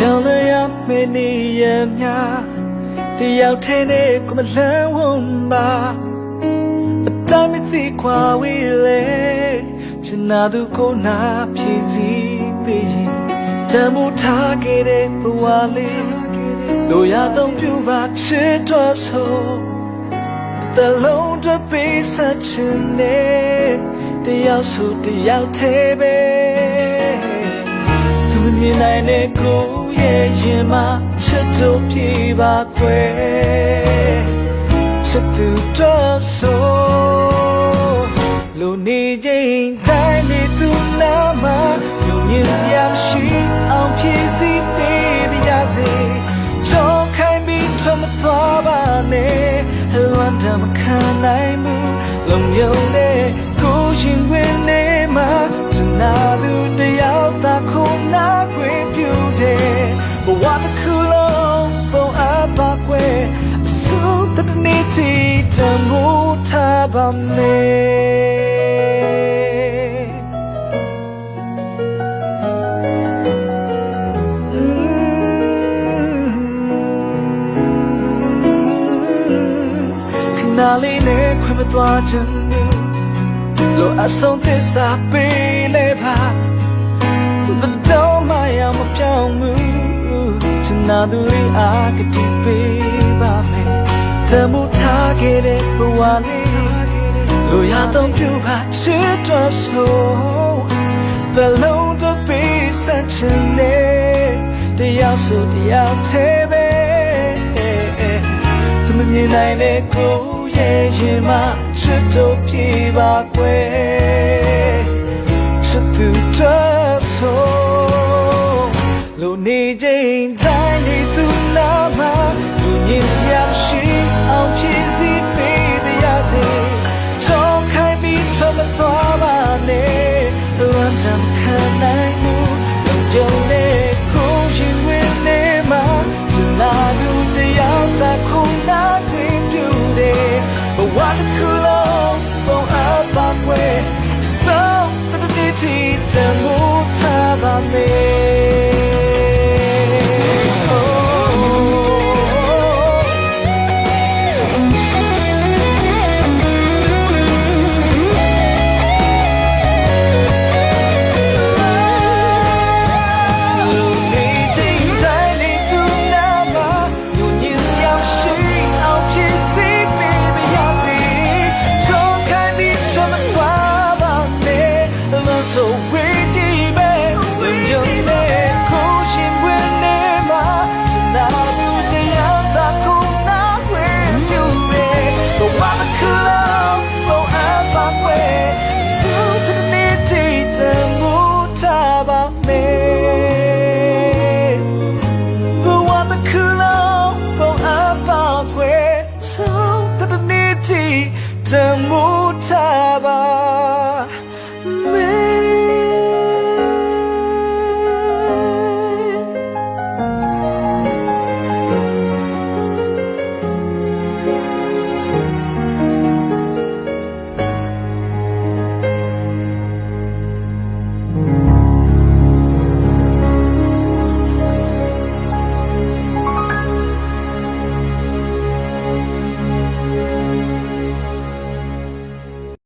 ရှောင်းလျာမင်းနေရမြတယောက်ထဲနဲ့ကိုမလန်းဝန်းပါအတိုင်းမသိခွာဝေးလေချင်နာသူကိုနာဖြည့်စည်းပေးရင်တမှုထားခဲ့တဲ့ဘဝလေးလိုရတော့ပြပါချစ်တော်ဆို the lone to be such a name တယောက်ဆိုတယောက်သေးပဲသူ မြင်နိုင်တဲ့ကိုရဲ့ရင်မှာချစ်တို့ပြေပါခွဲချစ်သူတော့ဆိုလူနေချင်းတိုင်းနေသူနာမှာယုံရင်ရရှိအောင်ဖြည့်စည်းပေးရစေကြောက်ခိုင်းပြီးထွက်မသွားပါနဲ့လွမ်းတမခံနိုင်မှုလုံယုံတဲ့ကိုရင်ဝင်နေမှာစနာသူတယောက်သာ ထားပါမယ်ခဏလေးနဲ့ခွင့်မသွားချင်ဘူးလိုအပ်ဆုံးသစ္စာပေးလေပါမတော်မရမပြောင်းဘူးချင်နာသူလေးအားကတိပေးပါမယ်တမှုထားခဲ့တဲ့ဘဝလေး လိုရတော့ပြုပါချစ်တော်ဆိုဘယ်လုံးတော့ပေးဆက်ချင်နေတရားဆိုတရားသေးပဲသူမမြင်နိုင်တဲ့ကိုရဲ့ရင်မှာချစ်တို့ပြေပါကွယ်ချ me. 等不他吧。